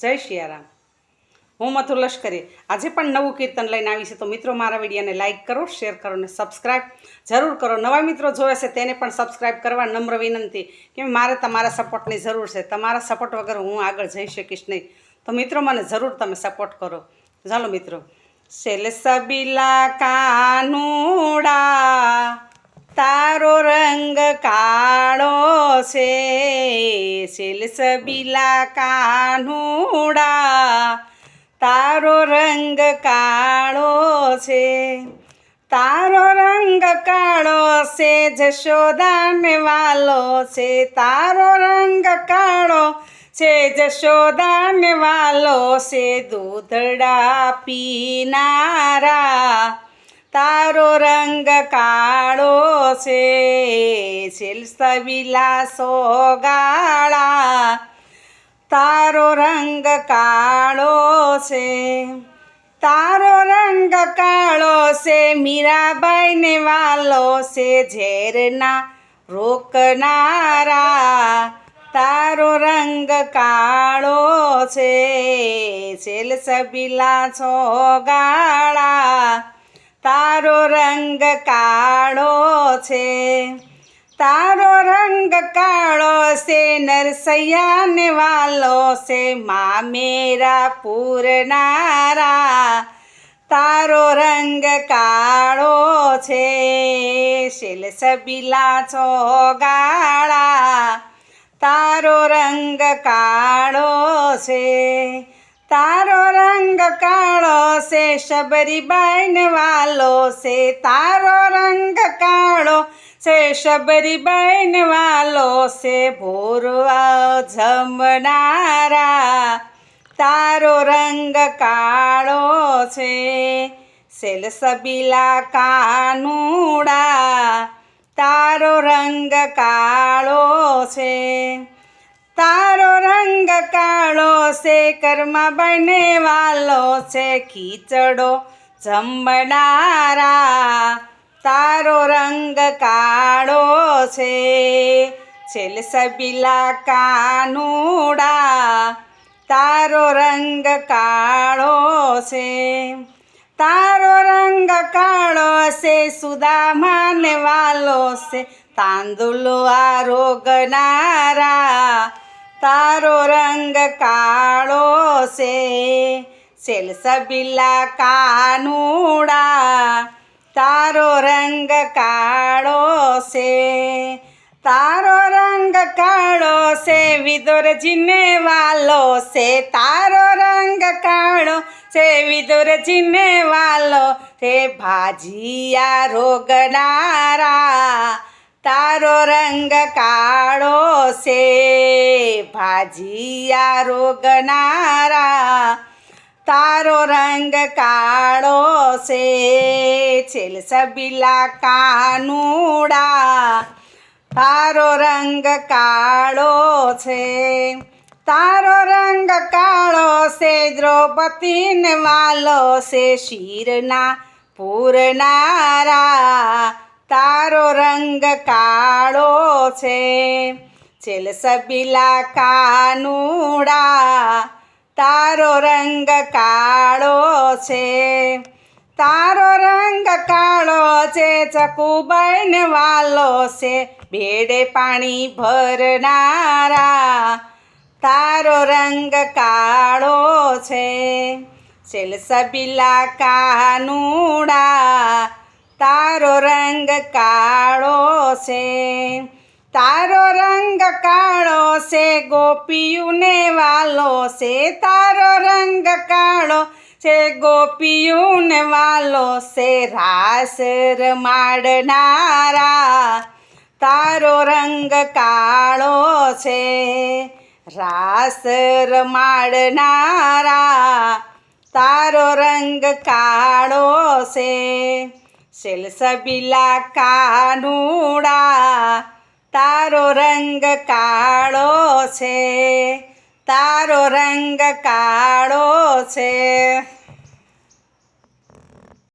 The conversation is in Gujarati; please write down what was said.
જય શિયારામ. હું મથુ લશ્કરી. આજે પણ નવું કીર્તન લઈને આવી છે, તો મિત્રો મારા વિડીયોને લાઇક કરો, શેર કરો અને સબસ્ક્રાઈબ જરૂર કરો. નવા મિત્રો જોવે છે તેને પણ સબસ્ક્રાઇબ કરવા નમ્ર વિનંતી કે મારે તમારા સપોર્ટની જરૂર છે. તમારા સપોર્ટ વગર હું આગળ જઈ શકીશ નહીં. તો મિત્રો, મને જરૂર તમે સપોર્ટ કરો. ચાલો મિત્રો. સેલસબીલા કાનુડા તારો રંગ કાળો છે સિલસબીલા કાનુડા. તારો રંગ કાળો છે, તારો રંગ કાળો છે, જશોદાને વાલો છે. તારો રંગ કાળો છે, જશોદાને વાલો છે, દૂધડા પીનારા. તારો રંગ કાળો છે. વિલાસો ગાળા. તારો રંગ કાળો છે. તારો રંગ કાળો છે. મીરાબાઈને વાલો છે. ઝેરના રોકનારા. તારો રંગ કાળો છે. સેલસબીલા છોગાળા તારો રંગ કાળો છે. તારો રંગ કાળો છે નરસૈયાને વાલો છે, મા મેરા પૂરનારા. તારો રંગ કાળો છે શિલસબીલા ચોગાળા. તારો રંગ કાળો છે તારો રંગ કાળો છે, શબરીબાઈન વાલો છે. તારો રંગ કાળો છે, શબરીબાઈન વાલો છે. ભોરવા જમનારા, તારો રંગ કાળો છે. સેલસબીલા કાનુડા, તારો રંગ કાળો છે. તારો રંગ કાળો છે કર્માબાઈને વાલો છે, ખીચડો જમનારા. તારો રંગ કાળો છે છેલસબીલા કાનુડા. તારો રંગ કાળો છે, તારો રંગ કાળો છે સુદામાને વાલો છે, તાંદુલો આરોગનારા તારો રંગ કાળો છે. સેલસબીલા કાનુડા, તારો રંગ કાળો છે. તારો રંગ કાળો છે, વિદુરજીને વાલો છે. તારો રંગ કાળો છે, વિદુરજીને વાલો છે. ભાજીયા રોગનારા, તારો રંગ કાળો છે. ભાજીયા રોગનારા તારો રંગ કાળો છે. છેલસબીલા કાનુડા, તારો રંગ કાળો છે. તારો રંગ કાળો છે, દ્રૌપદીને વાલો છે. શીરના પૂરનારા તારો રંગ કાળો છે. છેલસબીલા કાનુડા, તારો રંગ કાળો છે. તારો રંગ કાળો છે ચકુબાઈને વાલો છે. બેડે પાણી ભરનારા, તારો રંગ કાળો છે. સેલસબીલા કાનુડા, તારો રંગ કાળો છે. તારો રંગ કાળો છે, ગોપીયુને વાલો છે. તારો રંગ કાળો છે, ગોપીયુને વાલો છે. રાસ રમાડનારા તારો રંગ કાળો છે. રાસ રમાડનારા તારો રંગ કાળો છે. સેલસબીલા કાનુડા તારો રંગ કાળો છે. તારો રંગ કાળો છે.